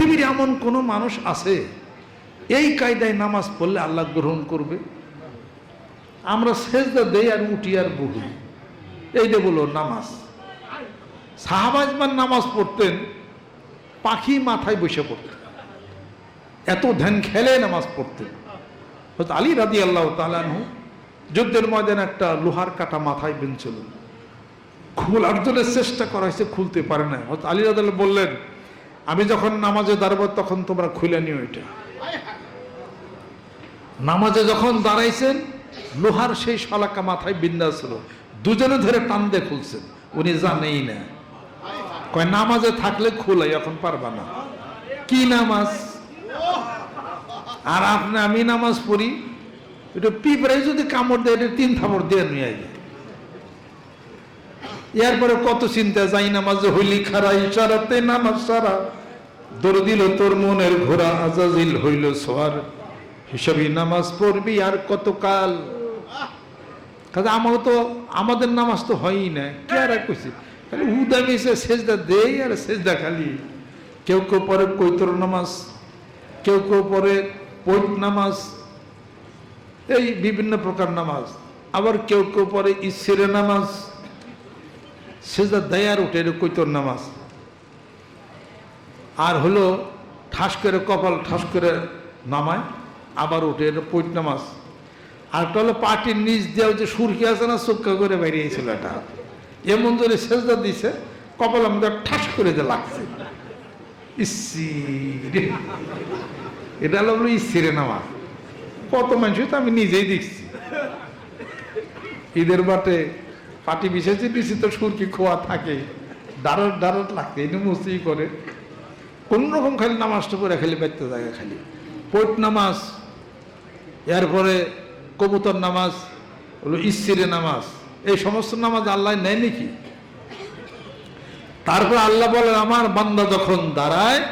পৃথিবীর এমন কোনো মানুষ আছে, এই কায়দায় নামাজ পড়লে আল্লাহ গ্রহণ করবে? আমরা সেজদা দেই আর উঠি আর বহি। এইটা বলো নামাজ। সাহাবাজমান নামাজ পড়তেন, পাখি মাথায় বসে পড়তেন। এত ধ্যান খেলে নামাজ পড়তেন। হয়তো আলী রাদি আল্লাহ তালানহু যুদ্ধের ময়দানে একটা লোহার কাটা মাথায় বেঁধছিল খোলার জন্য চেষ্টা করা হয়েছে, খুলতে পারে না হয়তো আলী রাদ বললেন আমি যখন নামাজে দাঁড়াবো তখন তোমরা খুলে নিও এটা। নামাজে যখন দাঁড়াইছেন, লোহার সেই শালাকা মাথায় বিন্দা ছিল দুজনে ধরে টান দিয়ে খুলছেন। উনি জানেই না। কয়, নামাজে থাকলে খুলাই, এখন পারবা না। কি নামাজ? আর আপনি, আমি নামাজ পড়ি এটা পিঁপড়াই যদি কামড় দেয়, এটা তিন থামড় দিয়ে নিয়ে এরপরে কত চিন্তা, যাই নামাজ হইলি খারা ইশারাতে নামাজ সারা। দৌড় দিল তোর মনের ঘোড়া, আজাজিল হইল সোয়ার। হিসাবে নামাজ পড়বি আর কত কাল কাজে আমার তো, আমাদের নামাজ তো হয়ই না, কে আর কইছে? খালি উদা মিশে সেজদা দেই আর সেজদা খালি। কেউ কেউ পরে কৈতর নামাজ, কেউ কেউ পরে পৈত নামাজ, এই বিভিন্ন প্রকার নামাজ। আবার কেউ কেউ পরে ইসিরে নামাজ। সেজদা দেয় আর উঠে কৈতর নামাজ। আর হলো ঠাস করে কপাল ঠাস করে নামায়, আবার উঠে এটা পৈত নামাজ। আর একটা হলো পাটির নিচ দেওয়া যে সুরকি আছে না চোখা করে বেরিয়েছিল এটা। এমন ধরে সেজদা দিছে, কপাল আমাদের ঠাস করে যে লাগছে। ইসি। এটা হলো ইসিরে নামাজ। কত মানুষ তো আমি নিজেই দেখছি। ঈদের বাটে পাটি বিশেষে বেশি তো সুরকি খোয়া থাকে। দারত দারত লাগছে এটা মুস্তি করে। কোন রকম খালি নামাজটা পরে খালি ব্যক্ত জায়গা খালি। পৈট নামাজ, এরপরে কবুতর নামাজ, হলো ইস্তিরে নামাজ। এই সমস্ত নামাজ আল্লাহ নেয় নাকি? তারপর আল্লাহ বলেন, আমার বান্দা যখন দাঁড়ায়,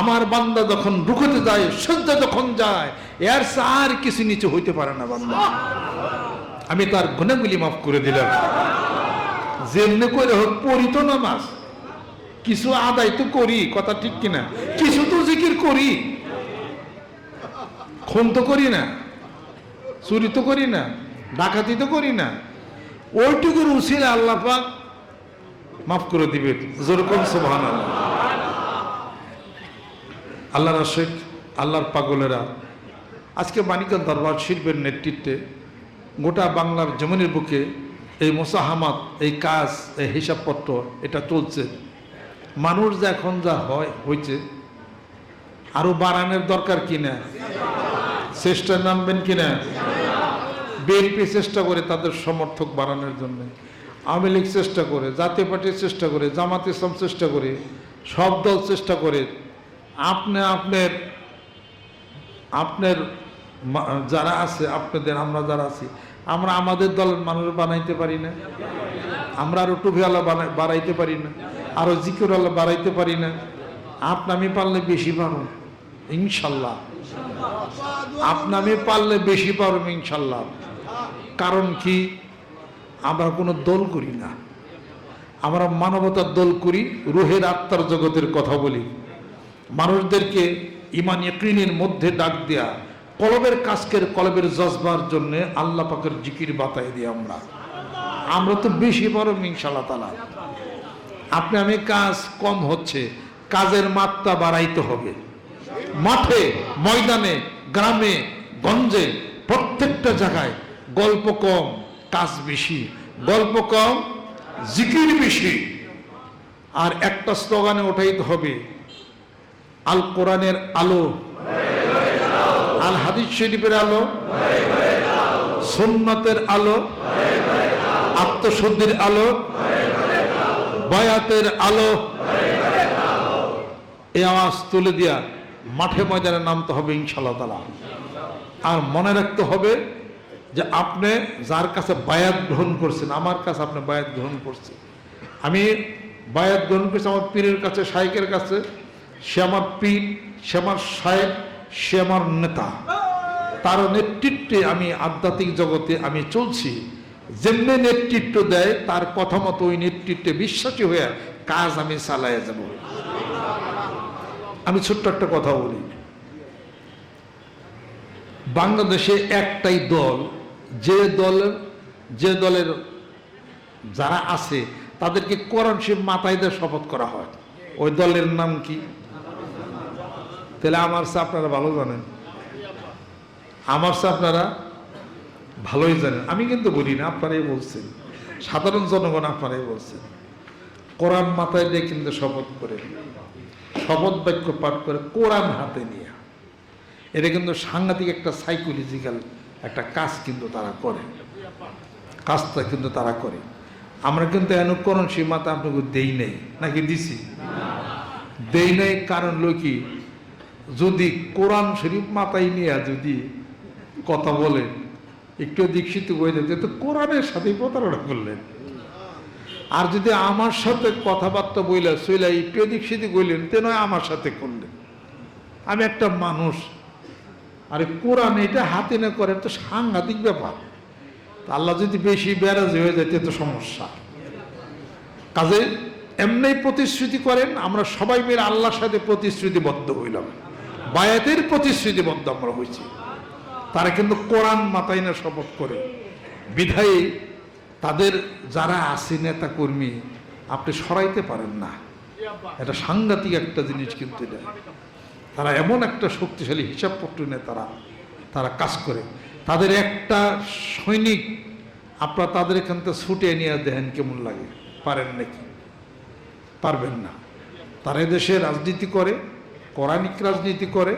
আমার বান্দা যখন রুখতে যায়, সজ্জা যখন যায়, এর আর কিছু নিচে হইতে পারে না বান্দা। আমি তার গুণাগুলি মাফ করে দিলাম। যেমনি করে হোক, পড়ি তো নামাজ। কিছু আদায় তো করি, কথা ঠিক কিনা? কিছু তো জিকির করি। খুন তো করি না, চুরি তো করি না, ডাকাতি তো করি না। ওইটুকুর উচিলে আল্লাহ পাক মাফ করে দিবে। যেরকম সোভান আল্লাহ রাশেখ আল্লাহর পাগলেরা, আজকে মানিকার দরবার শিল্পের নেতৃত্বে গোটা বাংলার জমিনের বুকে এই মোসাহামাত, এই কাজ, এই হিসাবপত্র, এটা চলছে। মানুষ যা এখন যা হয় হয়েছে আরও বাড়ানোর দরকার কিনা চেষ্টা নামবেন কি কিনা বিএনপি চেষ্টা করে তাদের সমর্থক বাড়ানোর জন্য। আওয়ামী লীগ চেষ্টা করে, জাতীয় পার্টি চেষ্টা করে, জামাত ইসলাম চেষ্টা করে, সব দল চেষ্টা করে। আপনি আপনার আপনার যারা আছে, আপনাদের, আমরা যারা আছি, আমরা আমাদের দলের মানুষ বানাইতে পারি না। আমরা আরও টুপি আল্লাহ বাড়াইতে পারি না। আরও জিকির আল্লাহ বাড়াইতে পারি না। আপনি আমি পারলে বেশি পারো ইনশাল্লাহ। আপনি আমি পারলে বেশি পারব ইনশাল্লাহ। কারণ কি? আমরা কোনো দল করি না। আমরা মানবতার দল করি, রুহের আত্মার জগতের কথা বলি। মানুষদেরকে ইমান, ইয়কিনের মধ্যে ডাক দেয়া কলবের কাজকের কলবের জজবার জন্য আল্লাহ পাকের জিকির বাতায় দিই আমরা। আমরা তো বেশি বড় ইনশাল্লাহ তালা আপনি আমি কাজ কম হচ্ছে, কাজের মাত্রা বাড়াইতে হবে। মাঠে, ময়দানে, গ্রামে, গঞ্জে, প্রত্যেকটা জায়গায় গল্প কম, কাজ বেশি। গল্প কম, জিকির বেশি। আর একটা স্লোগানে ওঠাইতে হবে, আল কোরআনের আলো আল হাদিস শরীফের আলো, সুন্নতের আলো, আত্মশুদ্ধির আলো, বয়াতের আলো। এই আওয়াজ তুলে দিয়া মাঠে ময়দানে নামতে হবে ইনশাল্লাহ তালা আর মনে রাখতে হবে যে আপনি যার কাছে বায়াত গ্রহণ করছেন, আমার কাছে আপনি বায়াত গ্রহণ করছেন। আমি বায়াত গ্রহণ করছি আমার পীরের কাছে শাইকের কাছে। সে আমার পীর, সে আমার সাহেব সে আমার নেতা। তার নেতৃত্বে আমি আধ্যাত্মিক জগতে আমি চলছি। যেমনি নেতৃত্ব দেয়, তার কথা মতো ওই নেতৃত্বে বিশ্বাসী হয়ে কাজ আমি চালাইয়া যাব। আমি ছোট্ট একটা কথা বলি। বাংলাদেশে একটাই দল, যে দল, যে দলের যারা আছে, তাদেরকে কোরআন শিব মাথায় দিয়ে শপথ করা হয়। ওই দলের নাম কি? তাহলে আমার সে আপনারা ভালো জানেন। আমার সে আপনারা ভালোই জানেন। আমি কিন্তু বলি না, আপনারাই বলছেন। সাধারণ জনগণ আপনারাই বলছেন। কোরআন মাথায় দিয়ে কিন্তু শপথ করে শপথ বাক্য পাঠ করে কোরআন হাতে নিয়ে। এটা কিন্তু সাংঘাতিক একটা সাইকোলজিক্যাল একটা কাজ কিন্তু তারা করে। কাজটা কিন্তু তারা করে। আমরা কিন্তু অনুকরণ সীমাতা আপনাকে দেই নেই। নাকি দিছি? দেই নাই, কারণ কি? যদি কোরআন শরীফ মাথায় নিয়ে যদি কথা বলে, একটু দীক্ষিত হয়ে যেত তো কোরআনের সাথেই প্রতারণা করলেন। আর যদি আমার সাথে কথাবার্তা বইলে সইলা একটু দীক্ষিত কইলেন তে নয় আমার সাথে করলেন। আমি একটা মানুষ। আরে কোরআন এটা হাতে না করেন তো সাংঘাতিক ব্যাপার। আল্লাহ যদি বেশি ব্যারাজ হয়ে যায়, তো সমস্যা। কাজে এমনি প্রতিশ্রুতি করেন, আমরা সবাই মিলে আল্লাহর সাথে প্রতিশ্রুতিবদ্ধ হইলাম। বায়াতের প্রতিশ্রুতিবদ্ধ আমরা হয়েছি। তারা কিন্তু কোরআন মাতাই না শপথ করে। বিধায়ী তাদের যারা আছে নেতা কর্মী আপনি সরাইতে পারেন না। এটা সাংঘাতিক একটা জিনিস কিন্তু এটা। তারা এমন একটা শক্তিশালী হিসাবপত্র নিয়ে তারা তারা কাজ করে। তাদের একটা সৈনিক, আপনারা তাদের এখান থেকে ছুটে নিয়ে দেখেন কেমন লাগে। পারেন নাকি? পারবেন না। তারা দেশে রাজনীতি করে কোরআনিক রাজনীতি করে,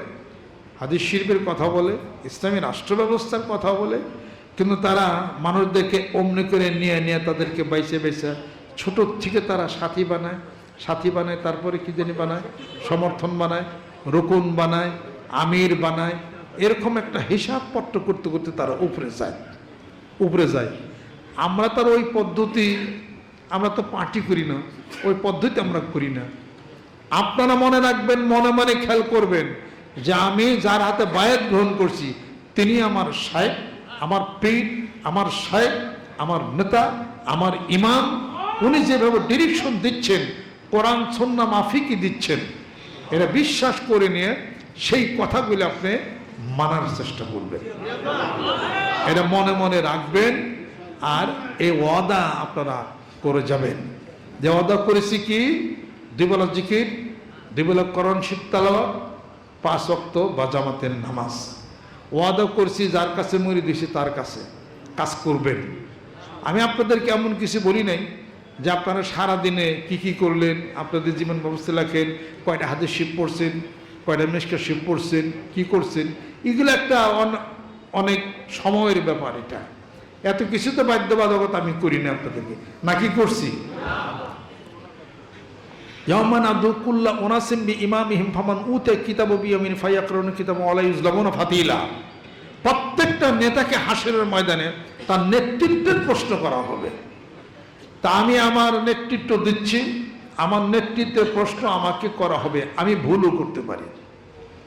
হাদিস শিল্পের কথা বলে, ইসলামী রাষ্ট্র ব্যবস্থার কথা বলে, কিন্তু তারা মানুষদেরকে অমনি করে নিয়ে নিয়ে তাদেরকে বাইসে বাইসে ছোট থেকে তারা সাথী বানায় সাথী বানায়, তারপরে কি জানি বানায়? সমর্থন বানায়, রকুন বানায়, আমির বানায়, এরকম একটা হিসাবপত্র করতে করতে তারা উপরে যায় উপরে যায়। আমরা তার ওই পদ্ধতি, আমরা তো পার্টি করি না, ওই পদ্ধতি আমরা করি না। আপনারা মনে রাখবেন, মনে মনে খেয়াল করবেন যে আমি যার হাতে বায়াত গ্রহণ করছি, তিনি আমার সাহেব আমার পীর, আমার সাহেব আমার নেতা, আমার ইমাম। উনি যেভাবে ডিরেকশন দিচ্ছেন, কোরআন সন্না মাফিকই দিচ্ছেন এটা বিশ্বাস করে নিয়ে সেই কথাগুলি আপনি মানার চেষ্টা করবেন। এটা মনে মনে রাখবেন আর এই ওয়াদা আপনারা করে যাবেন। যে ওয়াদা করেছি কি? দুবেলা জিকির দুবেলা করণ শীততাল পাঁচ অক্ত বা জামাতের নামাজ। ওয়াদা করছি যার কাছে মরি দিছি তার কাছে। কাজ করবেন। আমি আপনাদেরকে এমন কিছু বলি নাই যে আপনারা সারা দিনে কি কি করলেন, আপনাদের জীবন ব্যবস্থা লেখেন কয়টা হাতের শিব পড়ছেন, কয়টা মেশকা শিব পড়ছেন, কি করছেন। এগুলো একটা অন- অনেক সময়ের ব্যাপার এটা। এত কিছু তো বাধ্যবাধকতা আমি করি না আপনাদেরকে। নাকি করছি? কিতাব কিতাব প্রত্যেকটা নেতাকে হাসিরের ময়দানে তার নেতৃত্বের প্রশ্ন করা হবে। তা আমি আমার নেতৃত্ব দিচ্ছি, আমার নেতৃত্বের প্রশ্ন আমাকে করা হবে। আমি ভুলও করতে পারি।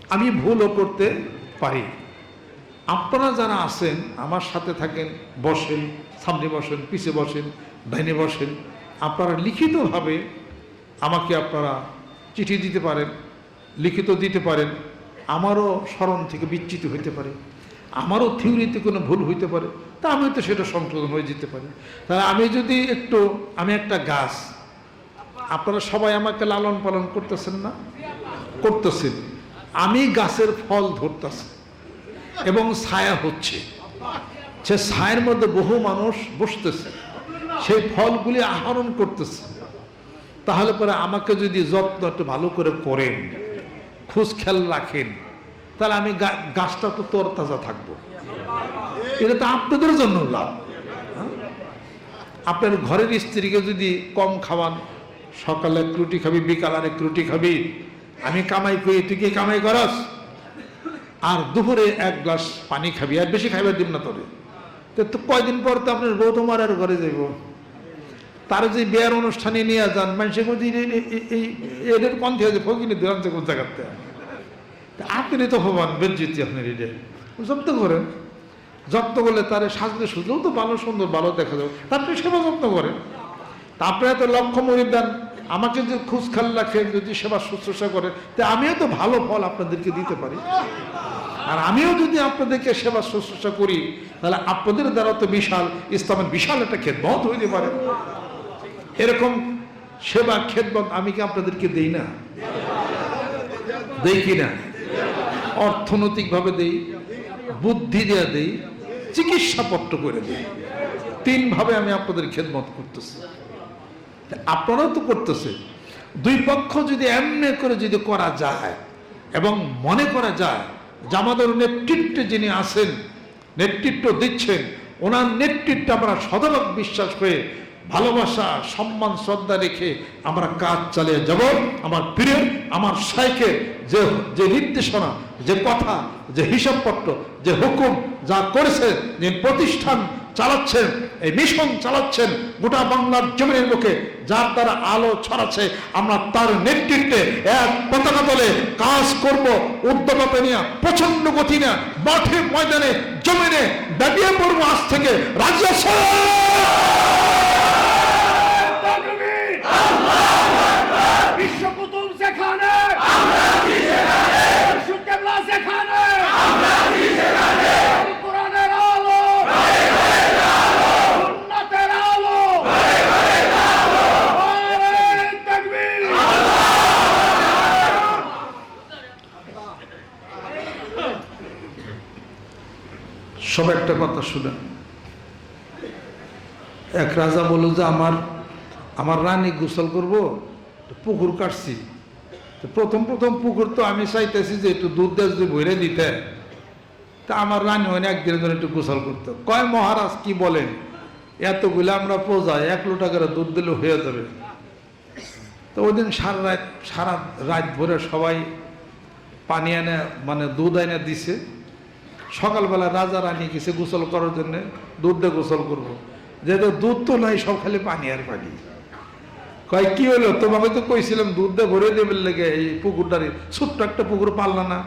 আমি ভুলও করতে পারি। আপনারা যারা আছেন, আমার সাথে থাকেন, বসেন, সামনে বসেন, পিছে বসেন, ডাইনে বসেন, আপনারা লিখিতভাবে আমাকে আপনারা চিঠি দিতে পারেন, লিখিত দিতে পারেন, আমারও স্মরণ থেকে বিচ্যুতি হইতে পারে, আমারও থিওরিতে কোনো ভুল হইতে পারে, তা আমি তো সেটা সংশোধন হয়ে যেতে পারি। তাহলে আমি যদি একটু, আমি একটা গাছ, আপনারা সবাই আমাকে লালন পালন করতেছেন না? করতেছেন। আমি গাছের ফল ধরতেছি এবং ছায়া হচ্ছে। সে ছায়ের মধ্যে বহু মানুষ বসতেছে। সেই ফলগুলি আহরণ করতেছে। তাহলে পরে আমাকে যদি যত্ন একটু ভালো করে করেন, খোঁজ খেয়াল রাখেন, তাহলে আমি গাছটা তো তরতাজা থাকব। এটা তো আপনাদের জন্য লাভ। হ্যাঁ? আপনার ঘরের স্ত্রীকে যদি কম খাওয়ান, সকালে এক রুটি খাবি, বিকাল আর এক রুটি খাবি, আমি কামাই করি, তুই কি কামাই করস? আর দুপুরে এক গ্লাস পানি খাবি, আর বেশি খাইবার দিন না তোরে। তো তো কয়দিন পর তো আপনার বউ তোমার আর ঘরে যাইব? তার যে বিয়ার অনুষ্ঠানে নিয়ে যান, মানুষের মধ্যে এদের পন্থী আছে ফকিনি দিলাম যে কোন জায়গাতে তা আপনি তো হবান বেজ্জিতি আপনার যত্ন করেন। যত্ন করলে তার সাজতে সুজলেও তো ভালো, সুন্দর, ভালো দেখা যাবে তারপরে সেবা যত্ন করেন। তারপরে তো লক্ষ্য মরিদ দেন, আমাকে যদি খুশ রাখেন, যদি সেবা শুশ্রূষা করেন, তা আমিও তো ভালো ফল আপনাদেরকে দিতে পারি। আর আমিও যদি আপনাদেরকে সেবা শুশ্রূষা করি, তাহলে আপনাদের দ্বারা তো বিশাল, ইসলামের বিশাল একটা ক্ষেত খেদমত হইতে পারে। এরকম সেবা, খেদমত আমি কি আপনাদেরকে দেই না? দেই কি না? অর্থনৈতিকভাবে দেই, বুদ্ধি দেয়া দেই চিকিৎসাপত্র করে দেই। তিনভাবে আমি আপনাদের খেদমত করতেছি। আপনারাও তো করতেছে দুই পক্ষ যদি এমনি করে যদি করা যায় এবং মনে করা যায় যে আমাদের নেতৃত্বে যিনি আছেন, নেতৃত্ব দিচ্ছেন, ওনার নেতৃত্বে আমরা শতভাগ বিশ্বাস হয়ে ভালোবাসা, সম্মান, শ্রদ্ধা রেখে আমরা কাজ চালিয়ে যাব। আমার প্রিয়, আমার সাইকে যে যে নির্দেশনা, যে কথা, যে হিসাবপত্র, যে হুকুম যা করেছেন যে প্রতিষ্ঠান চালাচ্ছেন, এই মিশন চালাচ্ছেন, গোটা বাংলার জমিনের মুখে যার দ্বারা আলো ছড়াচ্ছে, আমরা তার নেতৃত্বে এক পতাকা দলে কাজ করব, উদ্যোগতা নিয়ে প্রচণ্ড গতি না মাঠে ময়দানে, জমিনে, দাঁড়িয়ে পড়ব আজ থেকে। রাজ্য তাকবীর! বিশ্বকুতুব যেখানে বিশ্বকেবলা যেখানে কোরআনের আলো সুন্নাতের আলো নারে তাকবীর! সব একটা কথা শুনেন এক রাজা বলল যে, আমার আমার রানী গোসল করব পুকুর কাটছি। প্রথম প্রথম পুকুর তো আমি চাইতেছি যে, একটু দুধ দিয়ে যদি ভরে দিতে। তা আমার রানী হয় একদিনের জন্য একটু গোসল করতো। কয়, মহারাজ, কি বলেন? এতগুলো আমরা প্রজা, এক লোটা করে দুধ দিলে হয়ে যাবে। তো ওই দিন সারা রাত সারা রাত ভরে সবাই পানি এনে মানে দুধ এনে দিছে। সকালবেলা রাজা রানী গেছে গোসল করার জন্য দুধ দিয়ে গোসল করব। যেহেতু দুধ তো নাই, সব খালি পানি আর পানি। কয়, কি হলো? তোমাকে তো কইছিলাম দুধ দিয়ে ভরে দেবে লেগে এই পুকুরটারে। ছোট্ট একটা পুকুর পারলা না?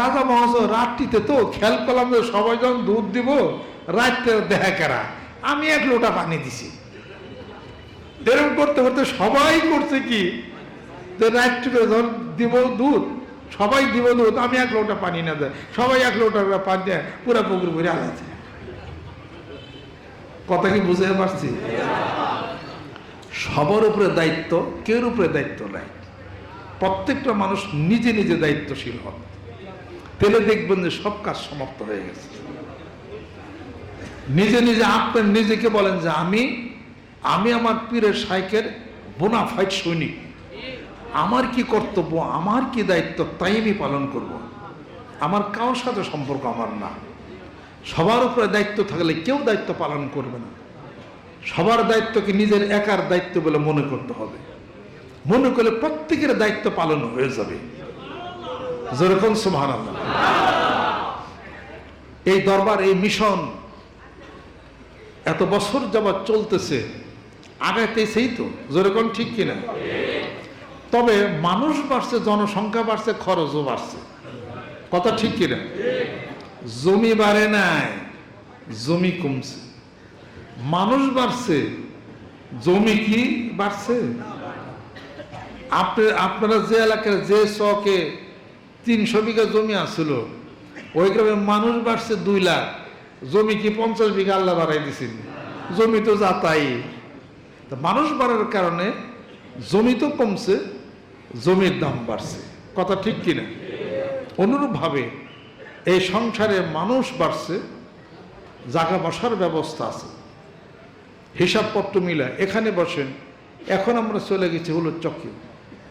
রাজা মহাশয়, রাত্রিতে তো খেয়াল করলাম যে সবাই যখন দুধ দিব, রাত্রে দেখা কেরা। আমি এক লোটা পানি দিছি। এরকম করতে করতে সবাই করছে কি? যে রাত্রিতে যখন দিব দুধ সবাই দিব দুধ আমি এক লোটা পানি না দেয়। সবাই এক লোটা পানি দেয়, পুরা পুকুর ভরে আলাদা কথা কি বুঝতে পারছি? সবার উপরে দায়িত্ব, কেউর উপরে দায়িত্ব নাই। প্রত্যেকটা মানুষ নিজে নিজে দায়িত্বশীল হন। পেলে দেখবেন যে সব কাজ সমাপ্ত হয়ে গেছে। নিজে নিজে আপনার নিজেকে বলেন যে আমি আমি আমার পীরের সাইকের বোনাফাইড সৈনিক। আমার কি কর্তব্য, আমার কি দায়িত্ব, তাই আমি পালন করব। আমার কারোর সাথে সম্পর্ক আমার না। সবার উপরে দায়িত্ব থাকলে কেউ দায়িত্ব পালন করবে না। সবার দায়িত্বকে নিজের একার দায়িত্ব বলে মনে করতে হবে। মনে করলে প্রত্যেকের দায়িত্ব পালন হয়ে যাবে। যেরকম সুভান এই দরবার, এই মিশন এত বছর যাবৎ চলতেছে। আগাইতেছেই তো, যেরকম ঠিক কিনা? তবে মানুষ বাড়ছে, জনসংখ্যা বাড়ছে, খরচও বাড়ছে। কথা ঠিক কিনা? জমি বাড়ে নাই, জমি কমছে। মানুষ বাড়ছে, জমি কি বাড়ছে? আপনি আপনারা যে এলাকার যে চকে তিনশো বিঘা জমি আসছিল ওই গ্রামে মানুষ বাড়ছে দুই লাখ। জমি কি পঞ্চাশ বিঘা আল্লাহ বাড়াই দিছেন? জমি তো যা তাই মানুষ বাড়ার কারণে জমি তো কমছে জমির দাম বাড়ছে। কথা ঠিক কিনা? অনুরূপভাবে এই সংসারে মানুষ বাড়ছে, জায়গা বসার ব্যবস্থা আছে। হিসাবপত্র মিলা এখানে বসেন, এখন আমরা চলে গেছি হলো চকে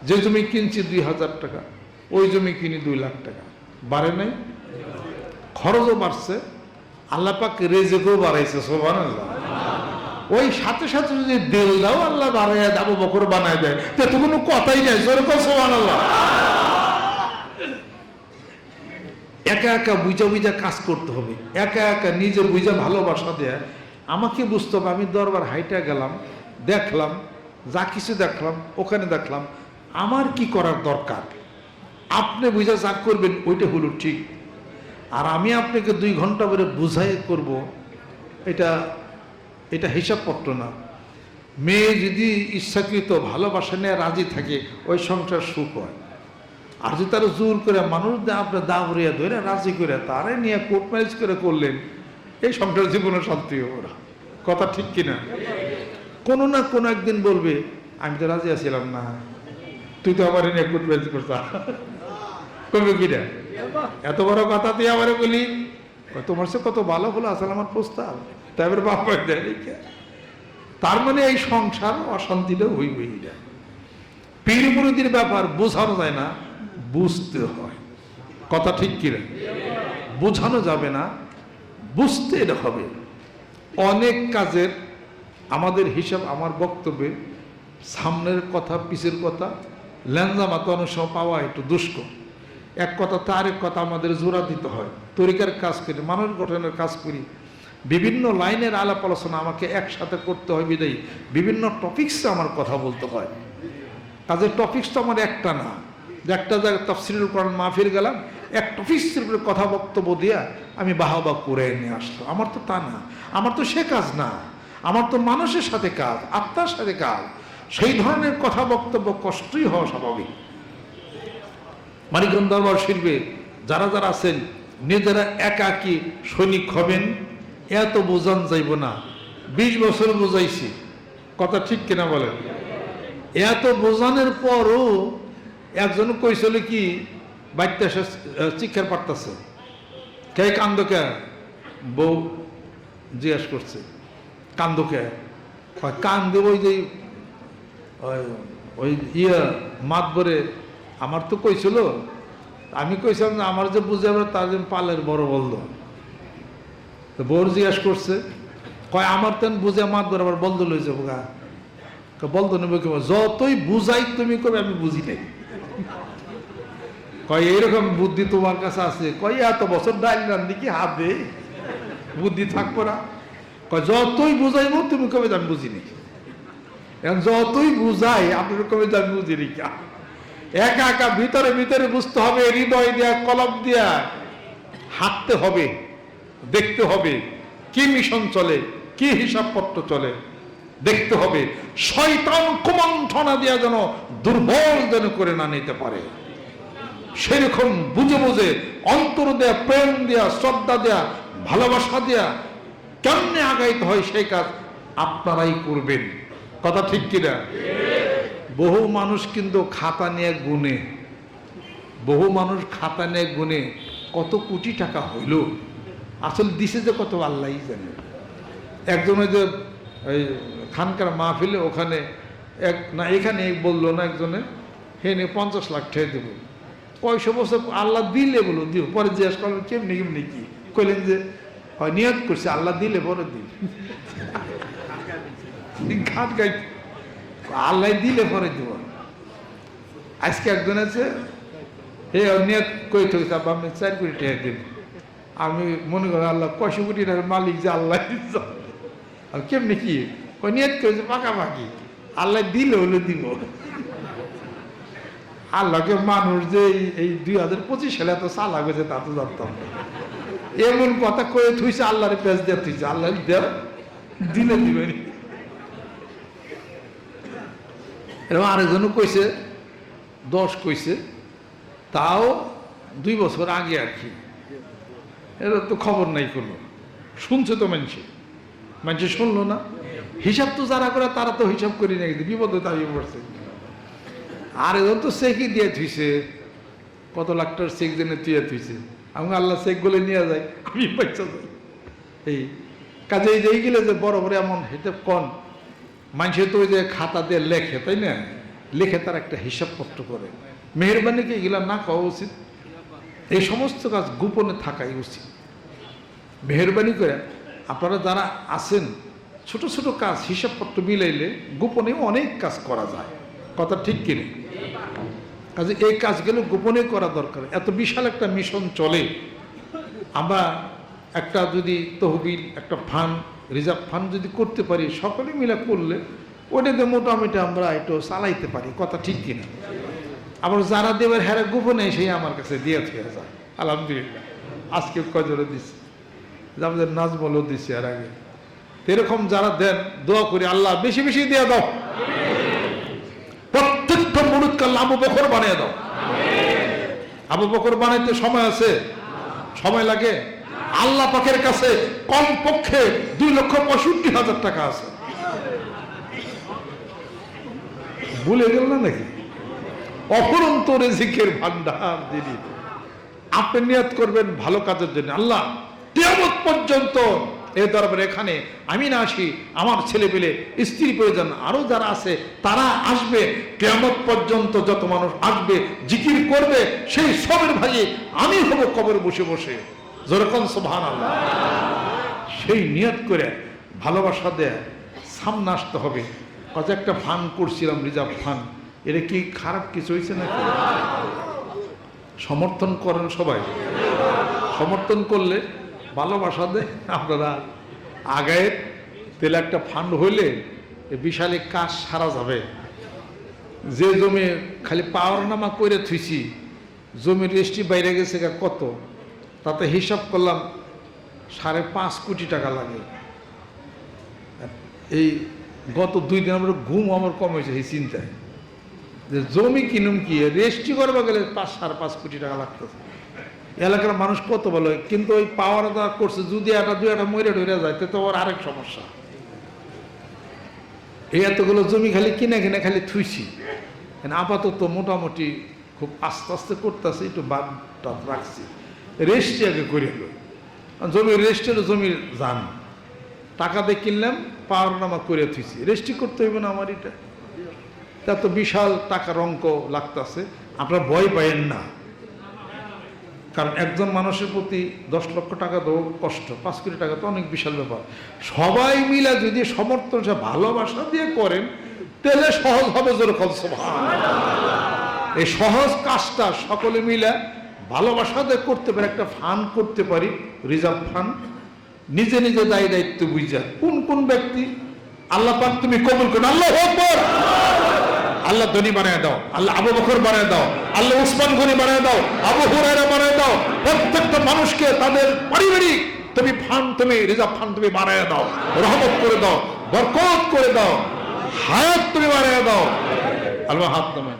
যে জমি কিনছি দুই হাজার টাকা, ওই জমি কিনি দুই লাখ টাকা। বাড়ে নাই? খরচও বাড়ছে। আল্লাপাক রেজেকেও বাড়াইছে সোভান ওই সাথে সাথে যদি দেল দাও, আল্লাহ বাড়াইয়া দাবো বকর বানায় দেয়। তো তো কোনো কথাই নাই যেরকম সোভান আল্লাহ একা একা বুঝা বুঝা কাজ করতে হবে। একা একা নিজের বুঝা ভালোবাসা দেয়। আমাকে বুঝতে হবে, আমি দরবার হাইটা গেলাম, দেখলাম, যা কিছু দেখলাম, ওখানে দেখলাম, আমার কি করার দরকার? আপনি বুঝা যা করবেন, ওইটা হলো ঠিক। আর আমি আপনাকে দুই ঘণ্টা করে বুঝাই করব, এটা এটা হিসাবপত্র না। মেয়ে যদি ইচ্ছাকৃত ভালোবাসা নিয়ে রাজি থাকে, ওই সংসার সুখ হয়। আর যদি তারা জোর করে মানুষ আপনার দাবরিয়া ধরে রাজি করে, তারে নিয়ে কোর্ট ম্যারেজ করে করলেন, এই সংসার জীবনে শান্তি না। কথা ঠিক কিনা? কোনো না কোনো একদিন বলবে, আমি তো রাজি আছিলাম না। তুই তো আমার নিয়ে কোর্ট ম্যারেজ করতা। কবে কিনা এত বড় কথা তুই আমারে বলি তোমার সে কত ভালো হলো আসলে আমার প্রস্তাব। তারপরে বাবা দেয়। তার মানে এই সংসার অশান্তিটা হইবই না পীর মুরুদির ব্যাপার বোঝানো যায় না, বুঝতে হয়। কথা ঠিক কিনা বোঝানো যাবে না, বুঝতে হবে। অনেক কাজের আমাদের হিসাব, আমার বক্তব্যে সামনের কথা, পিছের কথা ল্যাঞ্জা সময় পাওয়া একটু দুষ্কর। এক কথা, তার এক কথা আমাদের জোড়া দিতে হয়। তরিকার কাজ করি, মানুষ গঠনের কাজ করি। বিভিন্ন লাইনের আলাপ আলোচনা আমাকে একসাথে করতে হয় বিদায়ী। বিভিন্ন টপিক্সে আমার কথা বলতে হয়। কাজের টপিক্স তো আমার একটা না। যে একটা জায়গায় তফসিলুল কোরআন মাহফিল গেলাম, এক টপিক্সের উপরে কথা বক্তব্য দিয়া আমি বাহাবা করে নিয়ে আসলো আমার তো তা না। আমার তো সে কাজ না। আমার তো মানুষের সাথে কাজ, আত্মার সাথে কাজ। সেই ধরনের কথা বক্তব্য কষ্টই হওয়া স্বাভাবিক। মানিকগঞ্জ দরবার শিল্পে যারা যারা আছেন, নিজেরা একাকী সৈনিক হবেন। এত বোঝান যাইব না। বিশ বছর বোঝাইছি। কথা ঠিক কিনা বলেন? এত বোঝানোর পরও একজন কইছিল কি, বাড়িতে শিক্ষার পারতাছে কে কান্দ কে? বউ জিজ্ঞেস করছে। কান্দ কে? কান্দে ওই যে, ওই- ইয়ে মাত বরে আমার তো কইছিল। আমি কইছিলাম যে, আমার যে বুঝে তার জন্য পালের বড় বলল তো বউর জিজ্ঞাসা করছে, কয়, আমার তেন বুঝে মাত ভরে আবার বলদ লই যাব গা। বলদ নেবে কেমন যতই বুঝাই তুমি কবে আমি বুঝি নাই। কয়, এইরকম বুদ্ধি তোমার কাছে আছে? কয়, এত বছর ডাইল রান্দি কি হাত দে, বুদ্ধি থাকব না। কয়, যতই বুঝাইব তুমি কবে আমি বুঝিনি এখন যতই বুঝাই, আপনার কবে আমি বুঝিনি কা? একা একা ভিতরে ভিতরে বুঝতে হবে, হৃদয় দেয়া কলম দিয়া, হাঁটতে হবে। দেখতে হবে কি মিশন চলে, কি হিসাবপত্র চলে। দেখতে হবে, শয়তান কুমন্থনা দিয়া যেন দুর্বল যেন করে না নিতে পারে। সেরকম বুঝে বুঝে অন্তর দেয়া, প্রেম দেয়া, শ্রদ্ধা দেয়া, ভালোবাসা দেয়া কেমনে আগাইতে হয় সেই কাজ আপনারাই করবেন। কথা ঠিক কিনা? বহু মানুষ কিন্তু খাতা নিয়ে গুনে। বহু মানুষ খাতা নিয়ে গুনে, কত কোটি টাকা হইল। আসলে দিছে যে কত আল্লাহ জানে। একজনে যে এই খানকার মাহফিলে ওখানে এক না এখানে বলল না একজনে, হে নিয়ে পঞ্চাশ লাখ ঠেয়ে দেবো। কয়শো বছর আল্লাহ দিলে বলো, দিব। পরে জিজ্ঞেস করলেন কেমনি কেমনি কি? কইলেন যে, হয় নিয়ত করছে, আল্লাহ দিলে পরে দিন। ঘাট গাই আল্লাহ দিলে পরে দিব। আজকে একজন আছে, হে, নিয়ত কই থেকে আমি চার কোটি টাকা দিন আমি মনে করি, আল্লাহ, কয়শো কোটি মালিক যে আল্লাহ আর কেমনি কি? নিয়ত করেছে পাকাপাকি। আল্লাহ দিলে হলো দিব। আল্লাহকে মানুষ যে এই- দুই হাজার পঁচিশ সালে এত চালা গেছে তা তো জানতাম। এমন কথা কয়ে থুইছে, আল্লাহর পেজ দিয়ে থুইছে। আল্লাহ দেব দিলে দিবে। এরকম আরেকজনও কইছে, দশ কইছে। তাও দুই বছর আগে আর কি। এরা তো খবর নাই কোনো। শুনছে তো মানুষে। মানুষে শুনলো না। হিসাব তো যারা করে, তারা তো হিসাব করি না কিন্তু বিপদে দাবি পড়ছে আর এজন তো চেকই দিয়ে থুইছে। কত লাখ টাকার চেক জেনে তুইয়া থুইছে। আমি আল্লাহ চেক বলে নিয়ে যায়, আমি পয়সা যাই এই কাজে এই যে এইগুলো যে বড় বড় এমন হেঁটে কন, মানুষে তো ওই যে খাতা দিয়ে লেখে, তাই না? লিখে তার একটা হিসাবপত্র করে মেহরবানিকে এগুলা না, কওয়া উচিত। এই সমস্ত কাজ গোপনে থাকাই উচিত। মেহরবানি করে আপনারা যারা আছেন, ছোট ছোট কাজ, হিসাবপত্র মিলাইলে গোপনে অনেক কাজ করা যায়। কথা ঠিক কিনে? কাজে এই কাজগুলো গোপনে করা দরকার। এত বিশাল একটা মিশন চলে। আমরা একটা যদি তহবিল, একটা ফান্ড, রিজার্ভ ফান্ড যদি করতে পারি, সকলে মিলে করলে ওটাতে মোটামুটি আমরা একটু চালাইতে পারি। কথা ঠিক কিনা? আবার যারা দেবের হ্যারে গোপনে সেই আমার কাছে দিয়ে আলহামদুলিল্লাহ। আজকে কজরে দিচ্ছে আমাদের নাজমলও দিচ্ছে আর আগে। এরকম যারা দেন, দোয়া করি আল্লাহ বেশি বেশি দিয়ে দাও। প্রত্যেকটা মুরুদকে আবু বকর বানিয়ে দাও। আবু বকর বানাইতে সময় আছে? সময় লাগে? আল্লাহ পাকের কাছে কমপক্ষে দুই লক্ষ পঁয়ষট্টি হাজার টাকা আছে। ভুলে গেল না নাকি? অপরন্ত রেজিকের ভান্ডার যিনি। আপনি নিয়ত করবেন ভালো কাজের জন্য। আল্লাহ, কিয়ামত পর্যন্ত এ দরবারে এখানে আমি না আসি, আমার ছেলে পেলে স্ত্রী প্রয়োজন আরও যারা আছে, তারা আসবে। কেয়ামত পর্যন্ত যত মানুষ আসবে, জিকির করবে, সেই সবের ভাগে আমি হব কবর বসে বসে। যেরকম সোভান আল্লাহ সেই নিয়ত করে ভালোবাসা দেয় সামনে আসতে হবে। কত একটা ফান করছিলাম, রিজার্ভ ফান। এটা কি খারাপ কিছু হয়েছে নাকি? সমর্থন করেন সবাই। সমর্থন করলে ভালোবাসা দেয়। আপনারা আগায় তেলে একটা ফান্ড হইলে বিশাল কাজ সারা যাবে। যে জমি খালি পাওয়ার নামা করে থুইছি, জমির রেস্টি বাইরে গেছে কত? তাতে হিসাব করলাম সাড়ে পাঁচ কোটি টাকা লাগে। এই গত দুই দিন আমার ঘুম আমার কম হয়েছে, এই চিন্তায়। যে জমি কিনুম কি, রেজিস্ট্রি করবা গেলে পাঁচ, সাড়ে পাঁচ কোটি টাকা লাগতেছে। এলাকার মানুষ কত বলে কিন্তু ওই পাওয়ার দেওয়া করছে, যদি একটা, দুই একটা মরে টরে যায়, তো ওর আরেক সমস্যা। এই এতগুলো জমি খালি কিনে কিনে খালি থুইছি। আপাতত মোটামুটি খুব আস্তে আস্তে করতেছে, একটু বাদ টাদ রাখছি। রেজিস্ট্রি আগে করে হলো জমি রেস্টের জমি জান। টাকা দিয়ে কিনলাম পাওয়ার নামা করে থুইছি। রেজিস্ট্রি করতে হইবে না আমার এটা। তা তো বিশাল টাকার অঙ্ক লাগতেছে। আপনারা ভয় পাইয়েন না। কারণ একজন মানুষের প্রতি দশ লক্ষ টাকা দেবো কষ্ট, পাঁচ কোটি টাকা তো অনেক বিশাল ব্যাপার। সবাই মিলে যদি সমর্থন ভালোবাসা দিয়ে করেন, তাহলে সহজ হবে যেরকম এই সহজ কাজটা সকলে মিলে ভালোবাসা দিয়ে করতে পারি, একটা ফান্ড করতে পারি রিজার্ভ ফান্ড নিজে নিজে দায়ী দায়িত্ব বুঝা, কোন কোন ব্যক্তি, আল্লাহ পাক তুমি কবুল করো আল্লাহ আল্লাহ ধনী বানায় দাও, আল্লাহ আবু বকর বানায় দাও, আল্লাহ উসমান গনি বানায় দাও, আবু হুরায়রা বানায় দাও, প্রত্যেকটা মানুষকে তাদের পারিবারিক তুমি ফান, তুমি রিজার্ভ ফান তুমি বানায় দাও, রহমত করে দাও, বরকত করে দাও, হায়াত তুমি বানায় দাও। আল্লাহ হাত নামে